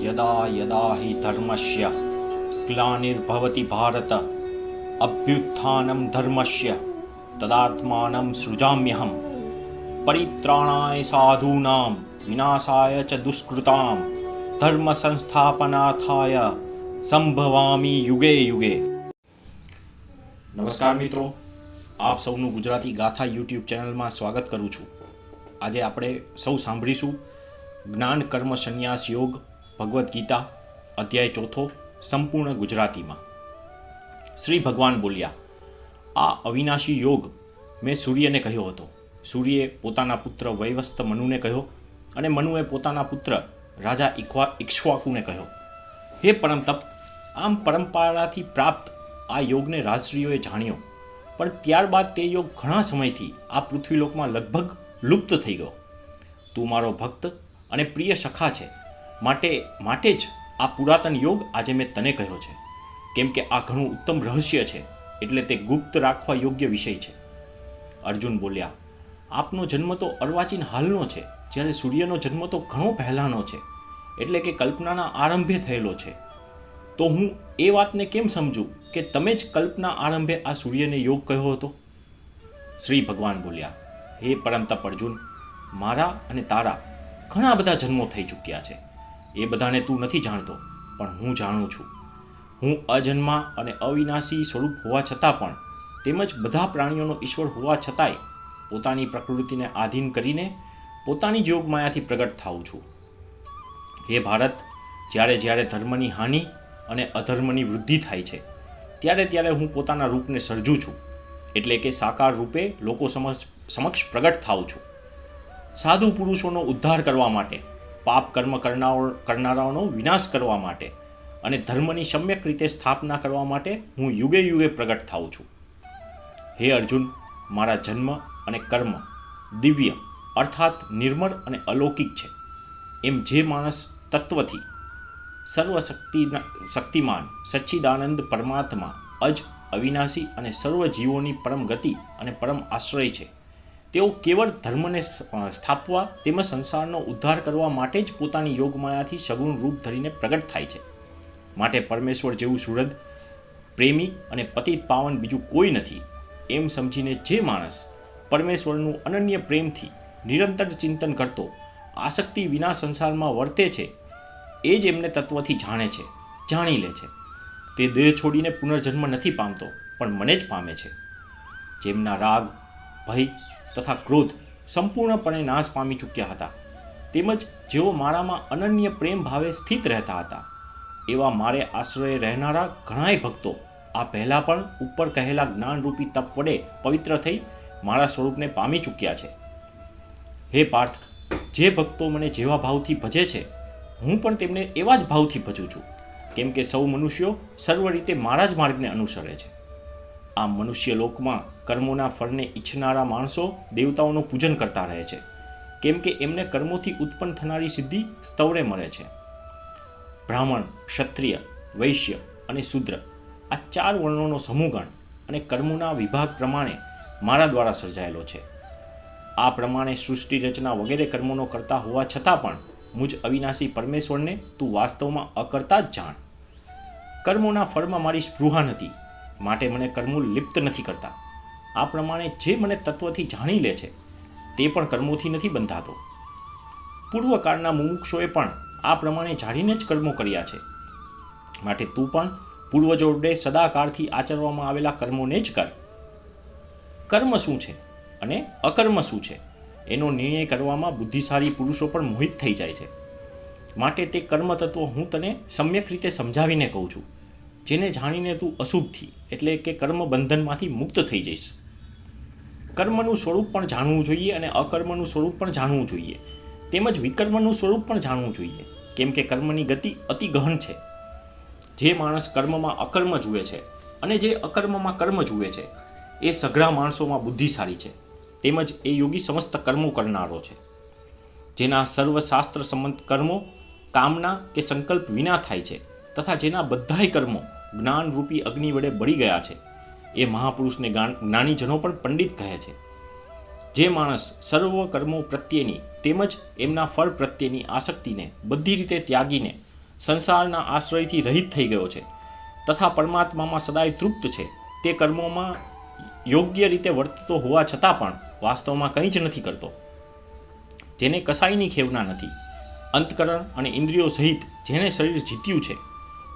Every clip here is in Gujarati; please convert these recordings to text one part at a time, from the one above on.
યદા યદા હિ ધર્મસ્ય ગ્લાનિર્ભવતી ભારત અભ્યુત્થાનમ ધર્મસ્ય તદાત્માનમ સૃજામ્યહમ પરિત્રાણાય સાધૂનામ વિનાશાય ચ દુષ્કૃતામ ધર્મ સંસ્થાપનાથાય સંભવામી યુગે યુગે નમસ્કાર મિત્રો આપ સૌનું ગુજરાતી ગાથા યુટ્યુબ ચેનલમાં સ્વાગત કરું છું આજે આપણે સૌ સાંભળીશું જ્ઞાન કર્મ સંન્યાસ યોગ ભગવદ્ ગીતા, અધ્યાય ચોથો, સંપૂર્ણ ગુજરાતીમાં. શ્રી ભગવાન બોલ્યા, આ અવિનાશી યોગ મેં સૂર્યને કહ્યો હતો. સૂર્યે પોતાના પુત્ર વૈવસ્ત મનુને કહ્યો અને મનુએ પોતાના પુત્ર રાજા ઇક્વા, ઇક્ષ્વાકુને કહ્યો. હે પરમતપ, આમ પરંપરાથી પ્રાપ્ત આ યોગને રાજશ્રીઓએ જાણ્યો. પણ ત્યારબાદ તે યોગ ઘણા સમયથી આ પૃથ્વીલોકમાં લગભગ લુપ્ત થઈ ગયો. તું મારો ભક્ત અને પ્રિય સખા છે. માટે માટે જ આ પુરાતન યોગ આજે મેં તને કહ્યો છે. કેમ કે આ ઘણું ઉત્તમ રહસ્ય છે, એટલે તે ગુપ્ત રાખવા યોગ્ય વિષય છે. અર્જુન બોલ્યા, આપનો જન્મ તો અર્વાચીન હાલનો છે, જ્યારે સૂર્યનો જન્મ તો ઘણો પહેલાંનો છે, એટલે કે કલ્પનાના આરંભે થયેલો છે. તો હું એ વાતને કેમ સમજું કે તમે જ કલ્પના આરંભે આ સૂર્યને યોગ કહ્યો હતો? શ્રી ભગવાન બોલ્યા, હે પરમતપ અર્જુન, મારા અને તારા ઘણા બધા જન્મો થઈ ચૂક્યા છે. એ બધાને તું નથી જાણતો, પણ હું જાણું છું. હું અજન્મા અને અવિનાશી સ્વરૂપ હોવા છતાં પણ તેમજ બધા પ્રાણીઓનો ઈશ્વર હોવા છતાંય પોતાની પ્રકૃતિને આધીન કરીને પોતાની યોગમાયાથી પ્રગટ થાઉં છું. હે ભારત, જ્યારે જ્યારે ધર્મની હાનિ અને અધર્મની વૃદ્ધિ થાય છે, ત્યારે ત્યારે હું પોતાના રૂપને સર્જું છું, એટલે કે સાકાર રૂપે લોકો સમક્ષ પ્રગટ થાઉં છું. સાધુ પુરુષોનો ઉદ્ધાર કરવા માટે પાપ કર્મ કરનાર કરનારાઓનો વિનાશ કરવા માટે અને ધર્મની સમ્યક રીતે સ્થાપના કરવા માટે હું યુગે યુગે પ્રગટ થાઉં છું. હે અર્જુન, મારા જન્મ અને કર્મ દિવ્ય, અર્થાત નિર્મળ અને અલૌકિક છે. એમ જે માણસ તત્વથી સર્વશક્તિ શક્તિમાન સચ્ચિદાનંદ પરમાત્મા અજ અવિનાશી અને સર્વ જીવોની પરમ ગતિ અને પરમ આશ્રય છે. તેઓ કેવળ ધર્મને સ્થાપવા તેમજ સંસારનો ઉદ્ધાર કરવા માટે જ પોતાની યોગમાયાથી સગુણ રૂપ ધરીને પ્રગટ થાય છે. માટે પરમેશ્વર જેવું સુરદ પ્રેમી અને પતિત પાવન બીજું કોઈ નથી. એમ સમજીને જે માણસ પરમેશ્વરનું અનન્ય પ્રેમથી નિરંતર ચિંતન કરતો, આસક્તિ વિના સંસારમાં વર્તે છે, એ જ એમને તત્વથી જાણે છે, જાણી લે છે. તે દેહ છોડીને પુનર્જન્મ નથી પામતો, પણ મને જ પામે છે. જેમના રાગ, ભય તથા ક્રોધ સંપૂર્ણપણે નાશ પામી ચૂક્યા હતા. તેમજ જેઓ મારામાં અનન્ય પ્રેમ ભાવે સ્થિત રહેતા હતા. એવા મારે આશ્રય રહેનારા ઘણાય ભક્તો આ પહેલાં પણ ઉપર કહેલા જ્ઞાનરૂપી તપ વડે પવિત્ર થઈ મારા સ્વરૂપને પામી ચૂક્યા છે. હે પાર્થ, જે ભક્તો મને જેવા ભાવથી ભજે છે, હું પણ તેમને એવા જ ભાવથી ભજું છું. કેમ કે સૌ મનુષ્યો સર્વ રીતે મારા જ માર્ગને અનુસરે છે. આમ મનુષ્ય લોકમાં કર્મોના ફળને ઈચ્છનારા માણસો દેવતાઓનું પૂજન કરતા રહે છે. કેમ કે એમને કર્મોથી ઉત્પન્ન થનારી સિદ્ધિ સ્તવરે મળે છે. બ્રાહ્મણ, ક્ષત્રિય, વૈશ્ય અને શુદ્ર આ ચાર વર્ણોનો સમૂહગણ અને કર્મોના વિભાગ પ્રમાણે મારા દ્વારા સર્જાયેલો છે. આ પ્રમાણે સૃષ્ટિ રચના વગેરે કર્મોનો કરતા હોવા છતાં પણ મુજ અવિનાશી પરમેશ્વરને તું વાસ્તવમાં અકર્તા જ જાણ. કર્મોના ફળમાં મારી સ્પૃહા નથી. માટે મને કર્મો લિપ્ત નથી કરતા. આ પ્રમાણે જે મને તત્વથી જાણી લે છે, તે પણ કર્મોથી નથી બંધાતો. પૂર્વકાળના મુમુક્ષોએ પણ આ પ્રમાણે જાણીને જ કર્મો કર્યા છે. માટે તું પણ પૂર્વજોડે સદાકાળથી આચરવામાં આવેલા કર્મોને જ કર. કર્મ શું છે અને અકર્મ શું છે? એનો નિર્ણય કરવામાં બુદ્ધિશાળી પુરુષો પણ મોહિત થઈ જાય છે. માટે તે કર્મ તત્વ હું તને સમ્યક રીતે સમજાવીને કહું છું. જેને જાણીને તું અશુભથી એટલે કે કર્મ બંધનમાંથી મુક્ત થઈ જઈશ. કર્મનું સ્વરૂપ પણ જાણવું જોઈએ અને અકર્મનું સ્વરૂપ પણ જાણવું જોઈએ. તેમજ વિકર્મનું સ્વરૂપ પણ જાણવું જોઈએ. કેમ કે કર્મની ગતિ અતિ ગહન છે. જે માણસ કર્મમાં અકર્મ જુએ છે અને જે અકર્મમાં કર્મ જુએ છે, એ સઘળા માણસોમાં બુદ્ધિશાળી છે. તેમજ એ યોગી સમસ્ત કર્મો કરનારો છે. જેના સર્વશાસ્ત્ર સંમત કર્મો કામના કે સંકલ્પ વિના થાય છે, તથા જેના બધાય કર્મો જ્ઞાનરૂપી અગ્નિ વડે બળી ગયા છે. એ મહાપુરુષને જ્ઞાનીજનો પણ પંડિત કહે છે. જે માણસ સર્વ કર્મો પ્રત્યેની તેમજ એમના ફળ પ્રત્યેની આસક્તિને બધી રીતે ત્યાગીને સંસારના આશ્રયથી રહિત થઈ ગયો છે તથા પરમાત્મામાં સદાય તૃપ્ત છે, તે કર્મોમાં યોગ્ય રીતે વર્તતો હોવા છતાં પણ વાસ્તવમાં કંઈ જ નથી કરતો. જેને કસાઈની ખેવના નથી. અંતકરણ અને ઇન્દ્રિયો સહિત જેને શરીર જીત્યું છે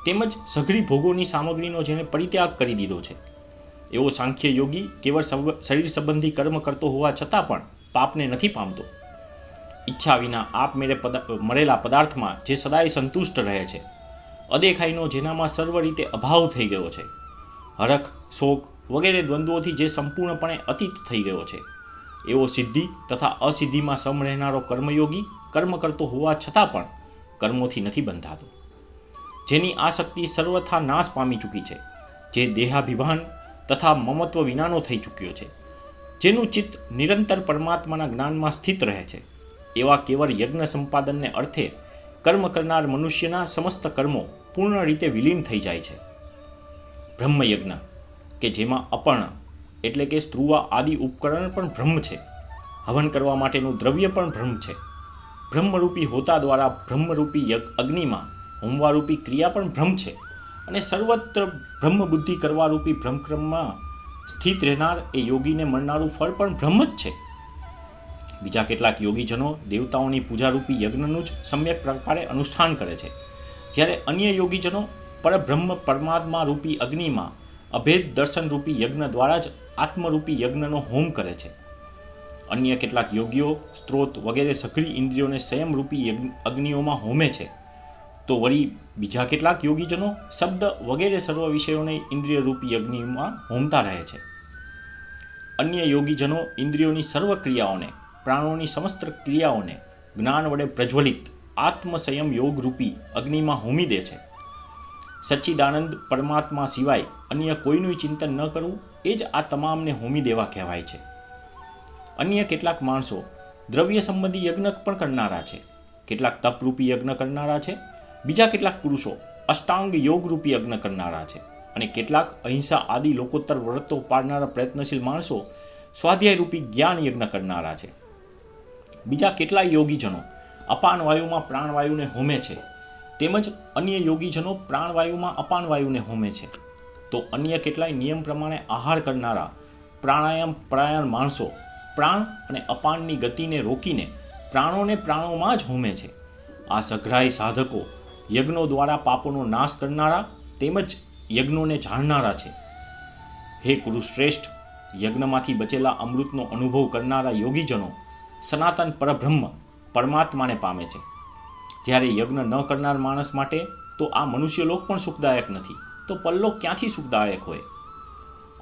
તેમજ સઘળી ભોગોની સામગ્રીનો જેને પરિત્યાગ કરી દીધો છે. એવો સાંખ્ય યોગી કેવળ શરીર સંબંધી કર્મ કરતો હોવા છતાં પણ પાપને નથી પામતો. ઈચ્છા વિના આપમેળે મળેલા પદાર્થમાં જે સદાય સંતુષ્ટ રહે છે, અદેખાઈનો જેનામાં સર્વ રીતે અભાવ થઈ ગયો છે, હરખ, શોક વગેરે દ્વંદ્વોથી જે સંપૂર્ણપણે અતીત થઈ ગયો છે. એવો સિદ્ધિ તથા અસિદ્ધિમાં સમ રહેનારો કર્મયોગી કર્મ કરતો હોવા છતાં પણ કર્મોથી નથી બંધાતો. જેની આસક્તિ સર્વથા નાશ પામી ચૂકી છે, જે દેહાભિમાન તથા મમત્વ વિનાનો થઈ ચૂક્યો છે, જેનું ચિત્ત નિરંતર પરમાત્માના જ્ઞાનમાં સ્થિત રહે છે. એવા કેવળ યજ્ઞ સંપાદનને અર્થે કર્મ કરનાર મનુષ્યના સમસ્ત કર્મો પૂર્ણ રીતે વિલીન થઈ જાય છે. બ્રહ્મયજ્ઞ, કે જેમાં અપર્ણ, એટલે કે સ્ત્રુવા આદિ ઉપકરણ પણ બ્રહ્મ છે. હવન કરવા માટેનું દ્રવ્ય પણ બ્રહ્મ છે. બ્રહ્મરૂપી હોતા દ્વારા બ્રહ્મરૂપી અગ્નિમાં હોમવારૂપી ક્રિયા પણ ભ્રમ છે. અને સર્વત્ર બ્રહ્મ બુદ્ધિ કરવારૂપી ભ્રમક્રમમાં સ્થિત રહેનાર એ યોગીને મળનારું ફળ પણ ભ્રમ જ છે. બીજા કેટલાક યોગીજનો દેવતાઓની પૂજારૂપી યજ્ઞનું જ સમ્યક પ્રકારે અનુષ્ઠાન કરે છે. જ્યારે અન્ય યોગીજનો પરબ્રહ્મ પરમાત્મા રૂપી અગ્નિમાં અભેદ દર્શન રૂપી યજ્ઞ દ્વારા જ આત્મરૂપી યજ્ઞનો હોમ કરે છે. અન્ય કેટલાક યોગીઓ સ્ત્રોત વગેરે સઘળી ઇન્દ્રિયોને સંયમરૂપી અગ્નિઓમાં હોમે છે. તો વળી બીજા કેટલાક યોગીજનો શબ્દ વગેરે સર્વ વિષયોને ઇન્દ્રિયરૂપી અગ્નિમાં હોમતા રહે છે. અન્ય યોગીજનો ઇન્દ્રિયોની સર્વ ક્રિયાઓને, પ્રાણોની સમસ્ત ક્રિયાઓને જ્ઞાન વડે પ્રજ્વલિત આત્મસંયમ યોગરૂપી અગ્નિમાં હોમી દે છે. સચ્ચિદાનંદ પરમાત્મા સિવાય અન્ય કોઈનું ચિંતન ન કરવું એ જ આ તમામને હોમી દેવા કહેવાય છે. અન્ય કેટલાક માણસો દ્રવ્ય સંબંધી યજ્ઞ પણ કરનારા છે. કેટલાક તપરૂપી યજ્ઞ કરનારા છે. બીજા કેટલાક પુરુષો અષ્ટાંગ યોગરૂપી યજ્ઞ કરનારા છે અને કેટલાક અહિંસા આદિ લોકોત્તર વ્રતો પાડનારા પ્રયત્નશીલ માણસો સ્વાધ્યાયરૂપી જ્ઞાન યજ્ઞ કરનારા છે. બીજા કેટલાય યોગીજનો અપાન વાયુમાં પ્રાણવાયુને હોમે છે. તેમજ અન્ય યોગીજનો પ્રાણવાયુમાં અપાન વાયુને હોમે છે. તો અન્ય કેટલાય નિયમ પ્રમાણે આહાર કરનારા પ્રાણાયામ પ્રાયણ માણસો પ્રાણ અને અપાનની ગતિને રોકીને પ્રાણોને પ્રાણોમાં જ હોમે છે. આ સઘળાઈ સાધકો યજ્ઞો દ્વારા પાપોનો નાશ કરનારા તેમજ યજ્ઞોને જાણનારા છે. હે કુરુશ્રેષ્ઠ, યજ્ઞમાંથી બચેલા અમૃતનો અનુભવ કરનારા યોગીજનો, સનાતન પરબ્રહ્મ પરમાત્માને પામે છે. જ્યારે યજ્ઞ ન કરનાર માણસ માટે તો આ મનુષ્યલોક પણ સુખદાયક નથી, તો પલ્લોક ક્યાંથી સુખદાયક હોય?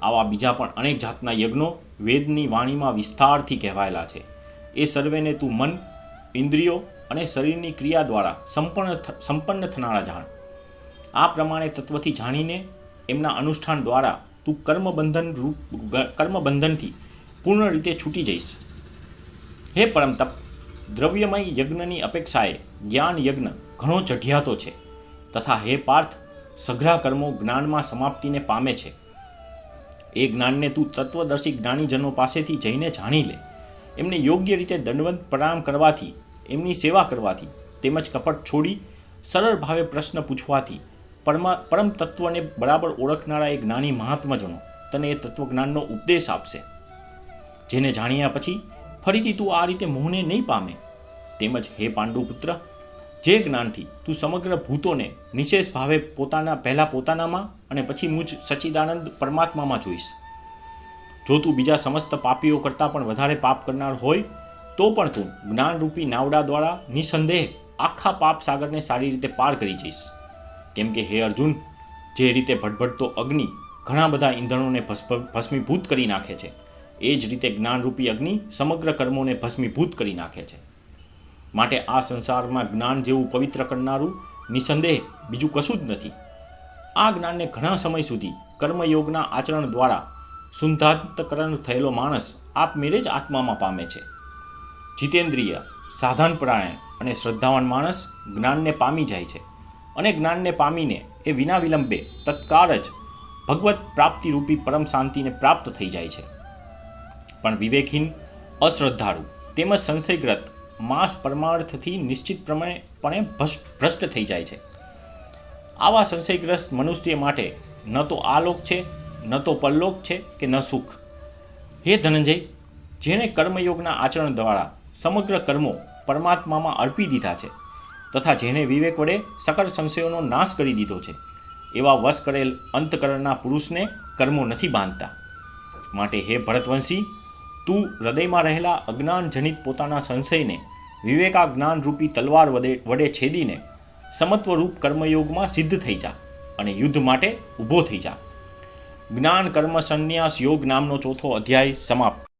આવા બીજા પણ અનેક જાતના યજ્ઞો વેદની વાણીમાં વિસ્તારથી કહેવાયેલા છે. એ સર્વેને તું મન, ઇન્દ્રિયો અને શરીરની ક્રિયા દ્વારા સંપન્ન સંપન્ન થનારા જાણ. આ પ્રમાણે તત્વથી જાણીને એમના અનુષ્ઠાન દ્વારા તું કર્મબંધન રૂપ કર્મબંધનથી પૂર્ણ રીતે છૂટી જઈશ. હે પરમ તપ દ્રવ્યમય યજ્ઞની અપેક્ષાએ જ્ઞાન યજ્ઞ ઘણો ચઢિયાતો છે તથા હે પાર્થ, સઘળા કર્મો જ્ઞાનમાં સમાપ્તિને પામે છે. એ જ્ઞાનને તું તત્વદર્શી જ્ઞાનીજનો પાસેથી જઈને જાણી લે. એમને યોગ્ય રીતે દંડવંત પ્રણામ કરવાથી એમની સેવા કરવાથી, તેમજ કપટ છોડી સરળ ભાવે પ્રશ્ન પૂછવાથી, પરમા, પરમ તત્વને બરાબર ઓળખનારા એ જ્ઞાની મહાત્મજનો તને એ તત્વજ્ઞાનનો ઉપદેશ આપશે. જેને જાણ્યા પછી ફરીથી તું આ રીતે મોહને નહીં પામે. તેમજ હે પાંડુપુત્ર, જે જ્ઞાનથી તું સમગ્ર ભૂતોને નિશેષ ભાવે પોતાના, પહેલાં પોતાનામાં અને પછી મુજ સચ્ચિદાનંદ પરમાત્મામાં જોઈશ. જો તું બીજા સમસ્ત પાપીઓ કરતાં પણ વધારે પાપ કરનાર હોય તો પણ તું જ્ઞાનરૂપી નાવડા દ્વારા નિસંદેહ આખા પાપ સાગરને સારી રીતે પાર કરી જઈશ. કેમ કે હે અર્જુન, જે રીતે ભટભટતો અગ્નિ ઘણા બધા ઈંધણોને ભસ્મ ભસ્મીભૂત કરી નાખે છે, એ જ રીતે જ્ઞાનરૂપી અગ્નિ સમગ્ર કર્મોને ભસ્મીભૂત કરી નાખે છે. માટે આ સંસારમાં જ્ઞાન જેવું પવિત્ર કરનારું નિસંદેહ બીજું કશું જ નથી. આ જ્ઞાનને ઘણા સમય સુધી કર્મયોગના આચરણ દ્વારા શુદ્ધાંતકરણ થયેલો માણસ આપમેળે જ આત્મામાં પામે છે. જીતેન્દ્રિય, સાધન સાધનપરાયણ અને શ્રદ્ધાવાન માણસ જ્ઞાનને પામી જાય છે. અને જ્ઞાનને પામીને એ વિના વિલંબે તત્કાળ જ ભગવત પ્રાપ્તિરૂપી પરમ શાંતિને પ્રાપ્ત થઈ જાય છે. પણ વિવેકહીન, અશ્રદ્ધાળુ તેમજ સંશયગ્રત માસ પરમાર્થથી નિશ્ચિત પ્રમાણે ભ્રષ્ટ થઈ જાય છે. આવા સંશયગ્રસ્ત મનુષ્ય માટે ન તો આલોક છે, ન તો પરલોક છે કે ન સુખ. હે ધનંજય, જેણે કર્મયોગના આચરણ દ્વારા સમગ્ર કર્મો પરમાત્મામાં અર્પી દીધા છે તથા જેને વિવેક વડે સકળ સંશયોનો નાશ કરી દીધો છે, એવા વશ કરેલ અંતકરણના પુરુષને કર્મો નથી બાંધતા. માટે હે ભરતવંશી, તું હૃદયમાં રહેલા અજ્ઞાનજનિત પોતાના સંશયને વિવેકા જ્ઞાનરૂપી તલવાર વડે વડે છેદીને સમત્વરૂપ કર્મયોગમાં સિદ્ધ થઈ જા અને યુદ્ધ માટે ઊભો થઈ જા. જ્ઞાન કર્મ સંન્યાસ યોગ નામનો ચોથો અધ્યાય સમાપ્ત.